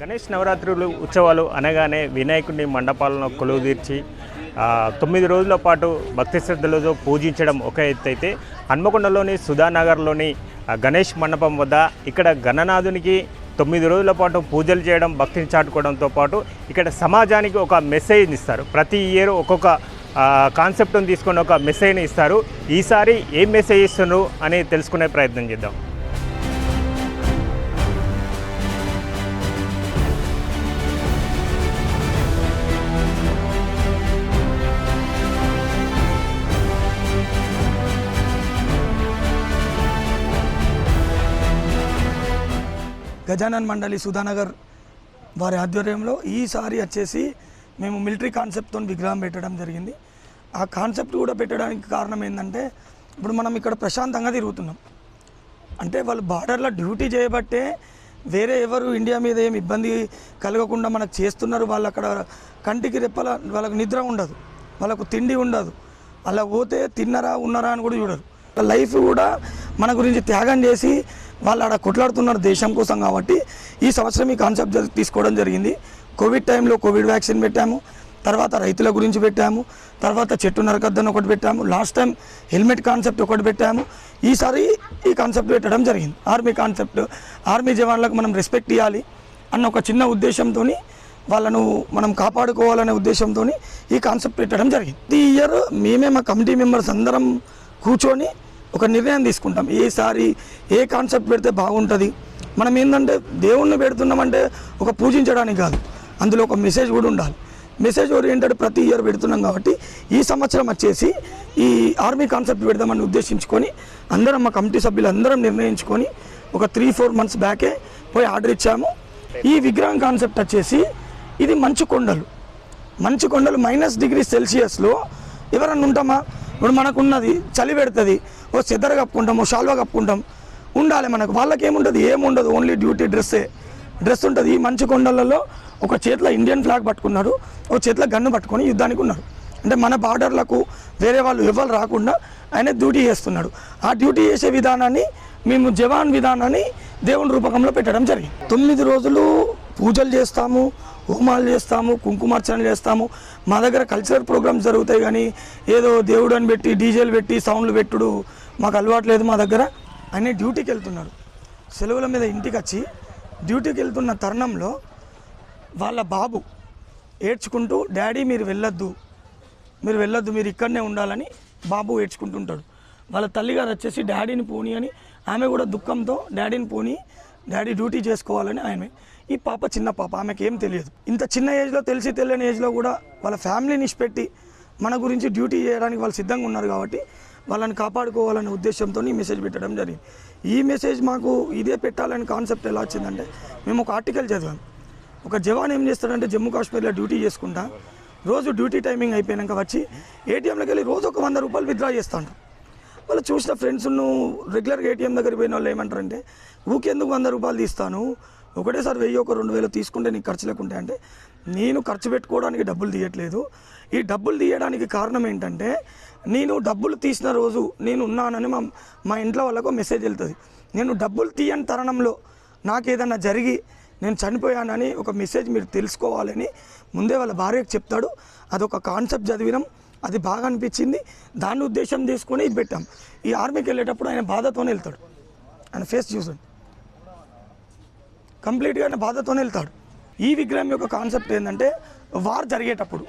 గణేష్ నవరాత్రులు ఉత్సవాలు అనగానే వినాయకుడిని మండపాలను కొలువు తీర్చి తొమ్మిది రోజుల పాటు భక్తి శ్రద్ధలతో పూజించడం ఒక ఎత్తు అయితే హన్మకొండలోని సుధానగర్లోని గణేష్ మండపం వద్ద ఇక్కడ గణనాథునికి తొమ్మిది రోజుల పాటు పూజలు చేయడం భక్తిని చాటుకోవడంతో పాటు ఇక్కడ సమాజానికి ఒక మెసేజ్ ఇస్తారు. ప్రతి ఇయర్ ఒక్కొక్క కాన్సెప్ట్ని తీసుకొని ఒక మెసేజ్ని ఇస్తారు. ఈసారి ఏం మెసేజ్ ఇస్తున్నారు అని తెలుసుకునే ప్రయత్నం చేద్దాం. గజానన్ మండలి సుధానగర్ వారి ఆధ్వర్యంలో ఈసారి వచ్చేసి మేము మిలిటరీ కాన్సెప్ట్తో విగ్రహం పెట్టడం జరిగింది. ఆ కాన్సెప్ట్ కూడా పెట్టడానికి కారణం ఏంటంటే ఇప్పుడు మనం ఇక్కడ ప్రశాంతంగా తిరుగుతున్నాం. అంటే వాళ్ళు బార్డర్లో డ్యూటీ చేయబట్టే వేరే ఎవరు ఇండియా మీద ఏమి ఇబ్బంది కలగకుండా మనకు చేస్తున్నారు. వాళ్ళు అక్కడ కంటికి రెప్పల వాళ్ళకు నిద్ర ఉండదు. వాళ్ళకు తిండి ఉండదు. అలా పోతే తిన్నరా ఉన్నారా అని కూడా చూడరు. లైఫ్ కూడా మన గురించి త్యాగం చేసి వాళ్ళు అక్కడ కొట్లాడుతున్నారు దేశం కోసం కాబట్టి ఈ సంవత్సరం ఈ కాన్సెప్ట్ తీసుకోవడం జరిగింది. కోవిడ్ టైంలో కోవిడ్ వ్యాక్సిన్ పెట్టాము. తర్వాత రైతుల గురించి పెట్టాము. తర్వాత చెట్టు నరకద్దని ఒకటి పెట్టాము. లాస్ట్ టైం హెల్మెట్ కాన్సెప్ట్ ఒకటి పెట్టాము. ఈసారి ఈ కాన్సెప్ట్ పెట్టడం జరిగింది. ఆర్మీ కాన్సెప్ట్ ఆర్మీ జవాన్లకు మనం రెస్పెక్ట్ ఇవ్వాలి అన్న ఒక చిన్న ఉద్దేశంతో వాళ్ళను మనం కాపాడుకోవాలనే ఉద్దేశంతో ఈ కాన్సెప్ట్ పెట్టడం జరిగింది. ఈ ఇయర్ మేమే మా కమిటీ మెంబర్స్ అందరం కూర్చొని ఒక నిర్ణయం తీసుకుంటాం. ఏసారి ఏ కాన్సెప్ట్ పెడితే బాగుంటుంది? మనం ఏంటంటే దేవుణ్ణి పెడుతున్నామంటే ఒక పూజించడానికి కాదు. అందులో ఒక మెసేజ్ కూడా ఉండాలి. మెసేజ్ ఓరియంటెడ్ ప్రతి ఇయర్ పెడుతున్నాం కాబట్టి ఈ సంవత్సరం వచ్చేసి ఈ ఆర్మీ కాన్సెప్ట్ పెడదామని ఉద్దేశించుకొని అందరం మా కమిటీ సభ్యులు అందరం నిర్ణయించుకొని ఒక త్రీ ఫోర్ మంత్స్ బ్యాకే పోయి ఆర్డర్ ఇచ్చాము. ఈ విగ్రహం కాన్సెప్ట్ వచ్చేసి ఇది మంచు కొండలు. మంచు కొండలు మైనస్ డిగ్రీ సెల్సియస్లో ఎవరన్నా ఉంటామా? ఇప్పుడు మనకున్నది చలి పెడుతుంది. ఓ చెద్దర కప్పుకుంటాం ఓ షాల్వా కప్పుకుంటాం. ఉండాలి మనకు. వాళ్ళకి ఏముంటుంది ఏముండదు ఓన్లీ డ్యూటీ డ్రెస్సే డ్రెస్ ఉంటుంది. ఈ మంచు కొండలలో ఒక చేతిలో ఇండియన్ ఫ్లాగ్ పట్టుకున్నారు. ఒక చేతిలో గన్ను పట్టుకొని యుద్ధానికి ఉన్నారు. అంటే మన బార్డర్లకు వేరే వాళ్ళు ఎవరు రాకుండా ఆయన డ్యూటీ చేస్తున్నాడు. ఆ డ్యూటీ చేసే విధానాన్ని మేము జవాన్ విధానాన్ని దేవుని రూపకంలో పెట్టడం జరిగింది. తొమ్మిది రోజులు పూజలు చేస్తాము హోమాలు చేస్తాము కుంకుమార్చనలు చేస్తాము. మా దగ్గర కల్చరల్ ప్రోగ్రామ్స్ జరుగుతాయి కానీ ఏదో దేవుడు అని పెట్టి డీజేలు పెట్టి సౌండ్లు పెట్టుడు మాకు అలవాటు లేదు మా దగ్గర. ఆయన డ్యూటీకి వెళ్తున్నాడు సెలవుల మీద ఇంటికి వచ్చి డ్యూటీకి వెళ్తున్న తరుణంలో వాళ్ళ బాబు ఏడ్చుకుంటూ డాడీ మీరు వెళ్ళొద్దు. మీరు వెళ్ళొద్దు మీరు ఇక్కడనే ఉండాలని బాబు ఏడ్చుకుంటుంటాడు. వాళ్ళ తల్లిగారు వచ్చేసి డాడీని పోని అని ఆమె కూడా దుఃఖంతో డాడీని పోని డాడీ డ్యూటీ చేసుకోవాలని ఆమె ఈ పాప చిన్న పాప ఆమెకి ఏం తెలియదు. ఇంత చిన్న ఏజ్లో తెలిసి తెలియని ఏజ్లో కూడా వాళ్ళ ఫ్యామిలీని ఇష్టపెట్టి మన గురించి డ్యూటీ చేయడానికి వాళ్ళు సిద్ధంగా ఉన్నారు కాబట్టి వాళ్ళని కాపాడుకోవాలనే ఉద్దేశంతో ఈ మెసేజ్ పెట్టడం జరిగింది. ఈ మెసేజ్ మాకు ఇదే పెట్టాలని కాన్సెప్ట్ ఎలా వచ్చిందంటే మేము ఒక ఆర్టికల్ చదివాం. ఒక జవాన్ ఏం చేస్తాడంటే జమ్మూ కాశ్మీర్లో డ్యూటీ చేసుకుంటా రోజు డ్యూటీ టైమింగ్ అయిపోయాక వచ్చి ఏటీఎంలోకి వెళ్ళి రోజు ఒక వంద రూపాయలు విత్డ్రా చేస్తాడు. వాళ్ళు చూసిన ఫ్రెండ్స్ రెగ్యులర్గా ఏటీఎం దగ్గర పోయిన వాళ్ళు ఏమంటారంటే ఊకెందుకు వంద రూపాయలు తీస్తాను? ఒకటేసారి వెయ్యి ఒక రెండు వేలు తీసుకుంటే నీకు ఖర్చు లేకుంటే అంటే నేను ఖర్చు పెట్టుకోవడానికి డబ్బులు తీయట్లేదు. ఈ డబ్బులు తీయడానికి కారణం ఏంటంటే నేను డబ్బులు తీసిన రోజు నేను ఉన్నానని మా మా ఇంట్లో వాళ్ళకు మెసేజ్ వెళ్తుంది. నేను డబ్బులు తీయని తరుణంలో నాకేదన్నా జరిగి నేను చనిపోయానని ఒక మెసేజ్ మీరు తెలుసుకోవాలని ముందే వాళ్ళ భార్యకు చెప్తాడు. అదొక కాన్సెప్ట్ చదివినాం. అది బాగా అనిపించింది. దాన్ని ఉద్దేశం తీసుకొని ఇది పెట్టాం. ఈ ఆర్మీకి వెళ్ళేటప్పుడు ఆయన బాధతోనే వెళ్తాడు. ఆయన ఫేస్ చూసాడు. కంప్లీట్గా బాధతోనే వెళ్తాడు. ఈ విగ్రహం యొక్క కాన్సెప్ట్ ఏంటంటే వార్ జరిగేటప్పుడు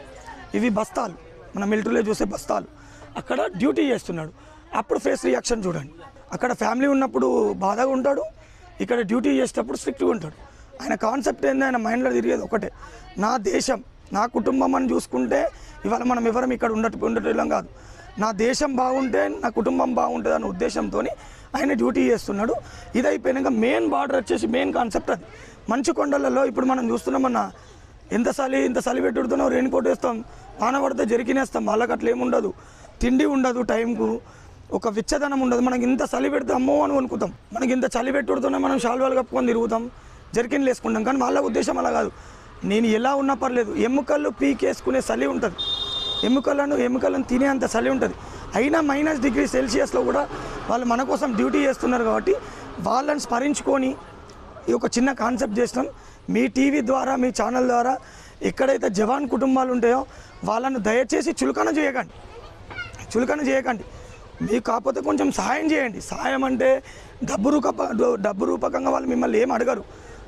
ఇవి బస్తాలు మన మిలిటరీలో చూసే బస్తాలు అక్కడ డ్యూటీ చేస్తున్నాడు. అప్పుడు ఫేస్ రియాక్షన్ చూడండి. అక్కడ ఫ్యామిలీ ఉన్నప్పుడు బాధగా ఉంటాడు ఇక్కడ డ్యూటీ చేసేటప్పుడు స్ట్రిక్ట్గా ఉంటాడు. ఆయన కాన్సెప్ట్ ఏంది ఆయన మైండ్లో తిరిగేది ఒకటే. నా దేశం నా కుటుంబం అని చూసుకుంటే ఇవాళ మనం ఎవరం ఇక్కడ ఉండట ఉండటం కాదు. నా దేశం బాగుంటే నా కుటుంబం బాగుంటుంది అనే ఉద్దేశంతో ఆయన డ్యూటీ చేస్తున్నాడు. ఇది అయిపోయినాక మెయిన్ బార్డర్ వచ్చేసి మెయిన్ కాన్సెప్ట్ అది. మంచు కొండలలో ఇప్పుడు మనం చూస్తున్నామన్న ఎంత చలి ఇంత చలి పెట్టుడుతున్నాం రెయిన్ కోట్ వేస్తాం వాన పడితే జరికినేస్తాం వాళ్ళకి అట్లా ఏముండదు తిండి ఉండదు టైంకు. ఒక విచ్చదనం ఉండదు. మనకి ఇంత చలి పెడితే అమ్మో అని అనుకుంటాం మనకి ఇంత చలి పెట్టుడుతోనే మనం శాల్వాలు కప్పుకొని తిరుగుతాం జర్కిన్లు వేసుకుంటాం. కానీ వాళ్ళ ఉద్దేశం అలా కాదు. నేను ఎలా ఉన్నా పర్లేదు ఎముకలు పీకేసుకునే చలి ఉంటుంది. ఎముకలను ఎముకలను తినే అంత చలి ఉంటుంది. అయినా మైనస్ డిగ్రీ సెల్సియస్లో కూడా వాళ్ళు మన కోసం డ్యూటీ చేస్తున్నారు కాబట్టి వాళ్ళని స్మరించుకొని ఈ ఒక చిన్న కాన్సెప్ట్ చేసినాం. మీ టీవీ ద్వారా మీ ఛానల్ ద్వారా ఎక్కడైతే జవాన్ కుటుంబాలు ఉంటాయో వాళ్ళను దయచేసి చులకన చేయకండి. చులకన చేయకండి. మీకు కాకపోతే కొంచెం సహాయం చేయండి. సహాయం అంటే డబ్బు రూప డబ్బు రూపకంగా వాళ్ళు మిమ్మల్ని ఏం అడగరు.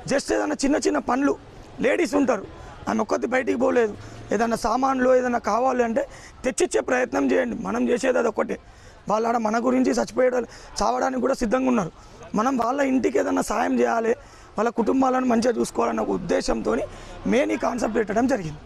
జస్ట్ ఏదైనా చిన్న చిన్న పనులు. లేడీస్ ఉంటారు. ఆమె ఒక్కటి బయటికి పోలేదు. ఏదైనా సామాన్లు ఏదైనా కావాలి అంటే తెచ్చిచ్చే ప్రయత్నం చేయండి. మనం చేసేది అది ఒకటే వాళ్ళ ఆడ మన గురించి చచ్చిపోయడం చావడానికి కూడా సిద్ధంగా ఉన్నారు. మనం వాళ్ళ ఇంటికి ఏదైనా సాయం చేయాలి వాళ్ళ కుటుంబాలను మంచిగా చూసుకోవాలన్న ఒక ఉద్దేశంతో మెయిన్ ఈ కాన్సెప్ట్ పెట్టడం జరిగింది.